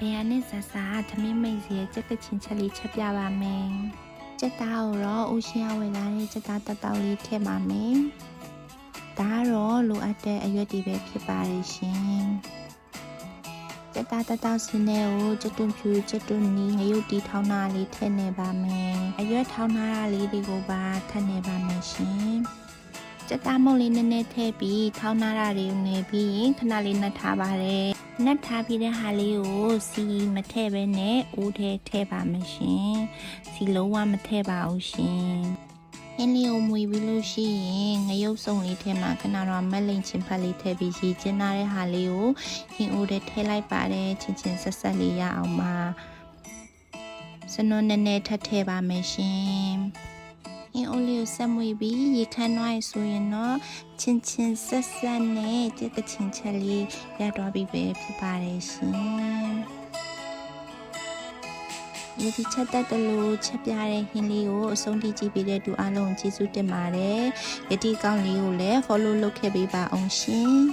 ဘယ်အနေဆဆာသမင်းမိတ်စီရဲ့ကြက်ကချင်းချက်လေးချက်ပြပါမယ်ကြက်သားကိုတော့ဦးရှင်ရဝင်လာတဲ့ကြက်သားတက်တောက်လေးထည့်ပါမယ်ဒါကတော့လိုအပ်တဲ့အရွက်တွေပဲဖြစ်ပါတယ်ရှင်ကြက်သားတက်တောက်စင်းတဲ့ကိုကြက်တွန်းဖြူကြက်တွန်းနီးငရုတ်တီထောင်းတာလေးထည့်နေပါမယ်အရွက်ထောင်းတာလေးတွေကိုပါထည့်နေပါမယ်ရှင်ကြက်သားမုတ်လေးနည်းနည်းထည့်ပြီးထောင်းနာတာတွေကိုနေပြီးရင်ခဏလေးနှက်ထားပါတယ်။ နှက်ထားပြီးတဲ့ဟာလေးကိုစီမထည့်ဘဲနဲ့ဦးထဲထည့်ပါမယ်ရှင်။စီလုံးဝမထည့်ပါဘူးရှင်။ဟင်းလေးကိုမွေပြီးလို့ရှိရင်ငရုတ်စုံလေးထဲမှာခဏတော့မက်လိန်ချင်းဖက်လေးထည့်ပြီးရေကျင်းထားတဲ့ဟာလေးကိုဟင်းဦးထဲထည့်လိုက်ပါတယ်ချင်းချင်းဆက်ဆက်လေးရအောင်ပါ။စနွန်းနည်းနည်းထပ်ထည့်ပါမယ်ရှင်။ အင်းအိုလီကိုဆက်မွေပြီးရေခမ်းသွားရဆိုရင်တော့ချင်းချင်းဆက်ဆက်နဲ့ကြက်ကချင်းချက်လေးရတော့ပြီပဲဖြစ်ပါတယ်ရှင်။ရေဒီချက်တက်တလို့ချက်ပြတဲ့ဟင်းလေးကိုအဆုံးထိကြည့်ပေးတဲ့သူအားလုံးကျေးဇူးတင်ပါတယ်။ယတိကောင်းလေးကိုလည်း follow လုပ်ခဲ့ပေးပါအောင်ရှင်။